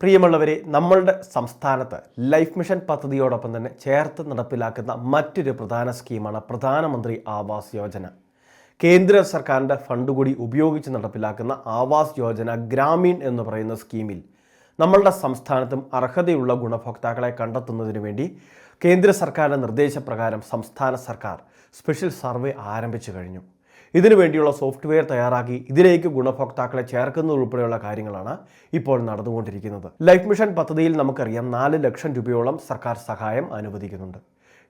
പ്രിയമുള്ളവരെ നമ്മളുടെ സംസ്ഥാനത്ത് ലൈഫ് മിഷൻ പദ്ധതിയോടൊപ്പം തന്നെ ചേർത്ത് നടപ്പിലാക്കുന്ന മറ്റൊരു പ്രധാന സ്കീമാണ് പ്രധാനമന്ത്രി ആവാസ് യോജന. കേന്ദ്ര സർക്കാരിന്റെ ഫണ്ട് കൂടി ഉപയോഗിച്ച് നടപ്പിലാക്കുന്ന ആവാസ് യോജന ഗ്രാമീൺ എന്ന് പറയുന്ന സ്കീമിൽ നമ്മളുടെ സംസ്ഥാനത്തും അർഹതയുള്ള ഗുണഭോക്താക്കളെ കണ്ടെത്തുന്നതിന് വേണ്ടി കേന്ദ്ര സർക്കാരിന്റെ നിർദ്ദേശപ്രകാരം സംസ്ഥാന സർക്കാർ സ്പെഷ്യൽ സർവേ ആരംഭിച്ചു കഴിഞ്ഞു. ഇതിനു വേണ്ടിയുള്ള സോഫ്റ്റ്വെയർ തയ്യാറാക്കി ഇതിലേക്ക് ഗുണഭോക്താക്കളെ ചേർക്കുന്നതുൾപ്പെടെയുള്ള കാര്യങ്ങളാണ് ഇപ്പോൾ നടന്നുകൊണ്ടിരിക്കുന്നത്. ലൈഫ് മിഷൻ പദ്ധതിയിൽ നമുക്കറിയാം നാല് ലക്ഷം രൂപയോളം സർക്കാർ സഹായം അനുവദിക്കുന്നുണ്ട്.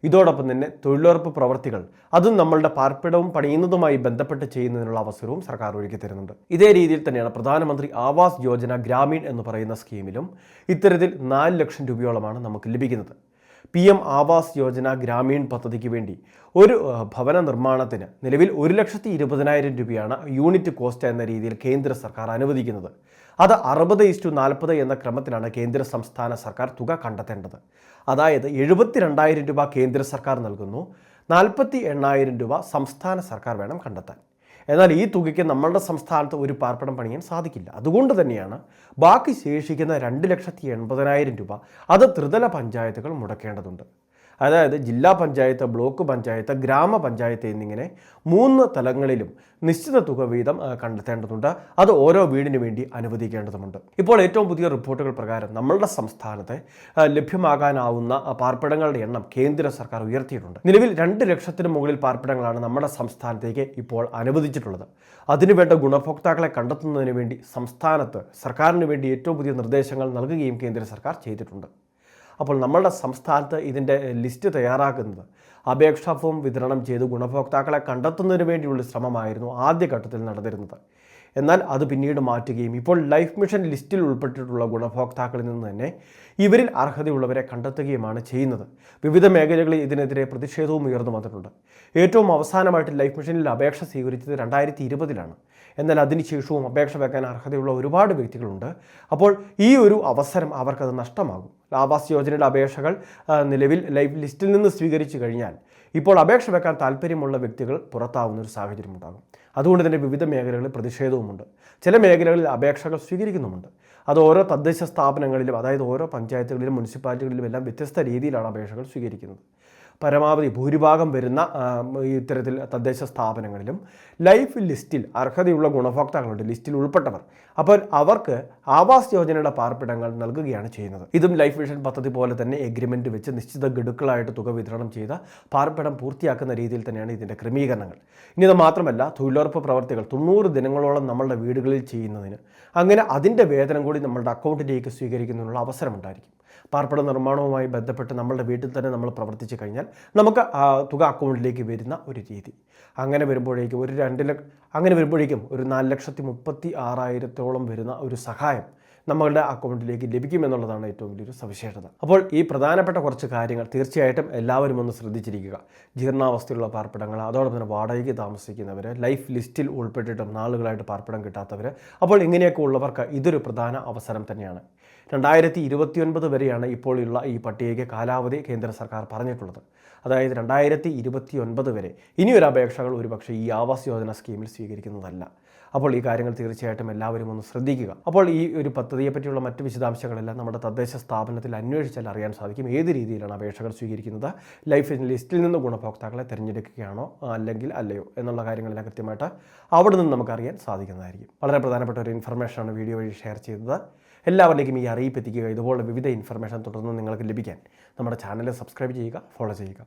ഇതോടൊപ്പം തന്നെ തൊഴിലുറപ്പ് പ്രവർത്തികൾ അതും നമ്മളുടെ പാർപ്പിടവും പണിയുന്നതുമായി ബന്ധപ്പെട്ട് ചെയ്യുന്നതിനുള്ള അവസരവും സർക്കാർ ഒരുക്കി തരുന്നുണ്ട്. ഇതേ രീതിയിൽ തന്നെയാണ് പ്രധാനമന്ത്രി ആവാസ് യോജന ഗ്രാമീൺ എന്ന് പറയുന്ന സ്കീമിലും ഇത്തരത്തിൽ നാല് ലക്ഷം രൂപയോളമാണ് നമുക്ക് ലഭിക്കുന്നത്. പി എം ആവാസ് യോജന ഗ്രാമീൺ പദ്ധതിക്ക് വേണ്ടി ഒരു ഭവന നിർമ്മാണത്തിന് നിലവിൽ ഒരു ലക്ഷത്തി ഇരുപതിനായിരം രൂപയാണ് യൂണിറ്റ് കോസ്റ്റ് എന്ന രീതിയിൽ കേന്ദ്ര സർക്കാർ അനുവദിക്കുന്നത്. അത് അറുപത് ഇസ്റ്റു നാൽപ്പത് എന്ന ക്രമത്തിലാണ് കേന്ദ്ര സംസ്ഥാന സർക്കാർ തുക കണ്ടെത്തേണ്ടത്. അതായത് എഴുപത്തി രണ്ടായിരം രൂപ കേന്ദ്ര സർക്കാർ നൽകുന്നു നാൽപ്പത്തി എണ്ണായിരം രൂപ സംസ്ഥാന സർക്കാർ വേണം കണ്ടെത്താൻ. എന്നാൽ ഈ തുകയ്ക്ക് നമ്മളുടെ സംസ്ഥാനത്ത് ഒരു പാർപ്പിടം പണിയാൻ സാധിക്കില്ല. അതുകൊണ്ട് തന്നെയാണ് ബാക്കി ശേഷിക്കുന്ന രണ്ട് ലക്ഷത്തി എൺപതിനായിരം രൂപ അത് ത്രിതല പഞ്ചായത്തുകൾ മുടക്കേണ്ടതുണ്ട്. അതായത് ജില്ലാ പഞ്ചായത്ത് ബ്ലോക്ക് പഞ്ചായത്ത് ഗ്രാമപഞ്ചായത്ത് എന്നിങ്ങനെ മൂന്ന് തലങ്ങളിലും നിശ്ചിത തുക വീതം കണ്ടെത്തേണ്ടതുണ്ട്. അത് ഓരോ വീടിനു വേണ്ടി അനുവദിക്കേണ്ടതുണ്ട് ഇപ്പോൾ ഏറ്റവും പുതിയ റിപ്പോർട്ടുകൾ പ്രകാരം നമ്മളുടെ സംസ്ഥാനത്തെ ലഭ്യമാകാനാവുന്ന പാർപ്പിടങ്ങളുടെ എണ്ണം കേന്ദ്ര സർക്കാർ ഉയർത്തിയിട്ടുണ്ട്. നിലവിൽ രണ്ട് ലക്ഷത്തിന് മുകളിൽ പാർപ്പിടങ്ങളാണ് നമ്മുടെ സംസ്ഥാനത്തേക്ക് ഇപ്പോൾ അനുവദിച്ചിട്ടുള്ളത്. അതിനുവേണ്ട ഗുണഭോക്താക്കളെ കണ്ടെത്തുന്നതിന് വേണ്ടി സംസ്ഥാനത്ത് സർക്കാരിന് വേണ്ടി ഏറ്റവും പുതിയ നിർദ്ദേശങ്ങൾ നൽകുകയും കേന്ദ്ര സർക്കാർ ചെയ്തിട്ടുണ്ട്. അപ്പോൾ നമ്മളുടെ സംസ്ഥാനത്ത് ഇതിന്റെ ലിസ്റ്റ് തയ്യാറാക്കുന്നത്. അപേക്ഷാ ഫോം വിതരണം ചെയ്ത് ഗുണഭോക്താക്കളെ കണ്ടെത്തുന്നതിന് വേണ്ടിയുള്ള ശ്രമമായിരുന്നു ആദ്യഘട്ടത്തിൽ നടന്നിരുന്നത്. എന്നാൽ അത് പിന്നീട് മാറ്റുകയും ഇപ്പോൾ ലൈഫ് മിഷൻ ലിസ്റ്റിൽ ഉൾപ്പെട്ടിട്ടുള്ള ഗുണഭോക്താക്കളിൽ നിന്ന് തന്നെ ഇവരിൽ അർഹതയുള്ളവരെ കണ്ടെത്തുകയുമാണ് ചെയ്യുന്നത്. വിവിധ മേഖലകളിൽ ഇതിനെതിരെ പ്രതിഷേധവും ഉയർന്നു വന്നിട്ടുണ്ട്. ഏറ്റവും അവസാനമായിട്ട് ലൈഫ് മിഷനിൽ അപേക്ഷ സ്വീകരിച്ചത് രണ്ടായിരത്തി ഇരുപതിലാണ് എന്നാൽ അതിനുശേഷവും അപേക്ഷ വെക്കാൻ അർഹതയുള്ള ഒരുപാട് വ്യക്തികളുണ്ട്. അപ്പോൾ ഈ ഒരു അവസരം അവർക്കത് നഷ്ടമാകും. ആവാസ് യോജനയുടെ അപേക്ഷകൾ നിലവിൽ ലൈഫ് ലിസ്റ്റിൽ നിന്ന് സ്വീകരിച്ചു കഴിഞ്ഞാൽ ഇപ്പോൾ അപേക്ഷ വെക്കാൻ താല്പര്യമുള്ള വ്യക്തികൾ പുറത്താവുന്ന ഒരു സാഹചര്യം ഉണ്ടാകും. അതുകൊണ്ട് തന്നെ വിവിധ മേഖലകളിൽ പ്രതിഷേധവുമുണ്ട്. ചില മേഖലകളിൽ അപേക്ഷകൾ സ്വീകരിക്കുന്നുമുണ്ട്. അത് ഓരോ തദ്ദേശ സ്ഥാപനങ്ങളിലും അതായത് ഓരോ പഞ്ചായത്തുകളിലും മുനിസിപ്പാലിറ്റികളിലും എല്ലാം വ്യത്യസ്ത രീതിയിലാണ് അപേക്ഷകൾ സ്വീകരിക്കുന്നത്. പരമാവധി ഭൂരിഭാഗം വരുന്ന ഇത്തരത്തിൽ തദ്ദേശ സ്ഥാപനങ്ങളിലും ലൈഫ് ലിസ്റ്റിൽ അർഹതയുള്ള ഗുണഭോക്താക്കളുണ്ട് ലിസ്റ്റിൽ ഉൾപ്പെട്ടവർ. അപ്പോൾ അവർക്ക് ആവാസ് യോജനയുടെ പാർപ്പിടങ്ങൾ നൽകുകയാണ് ചെയ്യുന്നത്. ഇതും ലൈഫ് മിഷൻ പദ്ധതി പോലെ തന്നെ എഗ്രിമെന്റ് വെച്ച് നിശ്ചിത ഗഡുക്കളായിട്ട് തുക വിതരണം ചെയ്ത പാർപ്പിടം പൂർത്തിയാക്കുന്ന രീതിയിൽ തന്നെയാണ് ഇതിന്റെ ക്രമീകരണങ്ങൾ. ഇനി ഇത് മാത്രമല്ല തൊഴിലുറപ്പ് പ്രവർത്തികൾ തൊണ്ണൂറ് ദിനങ്ങളോളം നമ്മളുടെ വീടുകളിൽ ചെയ്യുന്നതിന് അങ്ങനെ അതിന്റെ വേതനം കൂടി നമ്മളുടെ അക്കൗണ്ടിലേക്ക് സ്വീകരിക്കുന്നതിനുള്ള അവസരമുണ്ടായിരിക്കും. പാർപ്പിട നിർമ്മാണവുമായി ബന്ധപ്പെട്ട് നമ്മളുടെ വീട്ടിൽ തന്നെ നമ്മൾ പ്രവർത്തിച്ചു കഴിഞ്ഞാൽ നമുക്ക് ആ തുക അക്കൗണ്ടിലേക്ക് വരുന്ന ഒരു രീതി. അങ്ങനെ വരുമ്പോഴേക്കും ഒരു രണ്ട് ലക്ഷം അങ്ങനെ വരുമ്പോഴേക്കും ഒരു നാല് ലക്ഷത്തി മുപ്പത്തി ആറായിരത്തോളം വരുന്ന ഒരു സഹായം നമ്മളുടെ അക്കൗണ്ടിലേക്ക് ലഭിക്കും എന്നുള്ളതാണ് ഏറ്റവും വലിയൊരു സവിശേഷത. അപ്പോൾ ഈ പ്രധാനപ്പെട്ട കുറച്ച് കാര്യങ്ങൾ തീർച്ചയായിട്ടും എല്ലാവരും ഒന്ന് ശ്രദ്ധിച്ചിരിക്കുക. ജീർണാവസ്ഥയിലുള്ള പാർപ്പിടങ്ങൾ അതോടൊപ്പം തന്നെ വാടകയ്ക്ക് താമസിക്കുന്നവർ ലൈഫ് ലിസ്റ്റിൽ ഉൾപ്പെട്ടിട്ടും നാളുകളായിട്ട് പാർപ്പിടം കിട്ടാത്തവർ അപ്പോൾ ഇങ്ങനെയൊക്കെ ഉള്ളവർക്ക് ഇതൊരു പ്രധാന അവസരം തന്നെയാണ്. രണ്ടായിരത്തി ഇരുപത്തിയൊൻപത് വരെയാണ് ഇപ്പോഴുള്ള ഈ പട്ടികയ്ക്ക് കാലാവധി കേന്ദ്ര സർക്കാർ പറഞ്ഞിട്ടുള്ളത്. അതായത് രണ്ടായിരത്തി ഇരുപത്തി ഒൻപത് വരെ ഇനിയൊരു അപേക്ഷകൾ ഒരുപക്ഷെ ഈ ആവാസ് യോജന സ്കീമിൽ സ്വീകരിക്കുന്നതല്ല. അപ്പോൾ ഈ കാര്യങ്ങൾ തീർച്ചയായിട്ടും എല്ലാവരും ഒന്ന് ശ്രദ്ധിക്കുക. അപ്പോൾ ഈ ഒരു പദ്ധതിയെ പറ്റിയുള്ള മറ്റ് വിശദാംശങ്ങളെല്ലാം നമ്മുടെ തദ്ദേശ സ്ഥാപനത്തിൽ അന്വേഷിച്ചാൽ അറിയാൻ സാധിക്കും. ഏത് രീതിയിലാണ് അപേക്ഷകൾ സ്വീകരിക്കുന്നത്? ലൈഫ് ലിസ്റ്റിൽ നിന്ന് ഗുണഭോക്താക്കളെ തിരഞ്ഞെടുക്കുകയാണോ അല്ലെങ്കിൽ അല്ലയോ എന്നുള്ള കാര്യങ്ങളെല്ലാം കൃത്യമായിട്ട് അവിടെ നിന്ന് നമുക്ക് അറിയാൻ സാധിക്കുന്നതായിരിക്കും. വളരെ പ്രധാനപ്പെട്ട ഒരു ഇൻഫർമേഷനാണ് വീഡിയോ വഴി ഷെയർ ചെയ്തത്. എല്ലാവരിലേക്കും ഈ അറിയിപ്പ് എത്തിക്കുക. ഇതുപോലുള്ള വിവിധ ഇൻഫർമേഷൻ തുടർന്ന് നിങ്ങൾക്ക് ലഭിക്കാൻ നമ്മുടെ ചാനൽ സബ്സ്ക്രൈബ് ചെയ്യുക ഫോളോ ചെയ്യുക.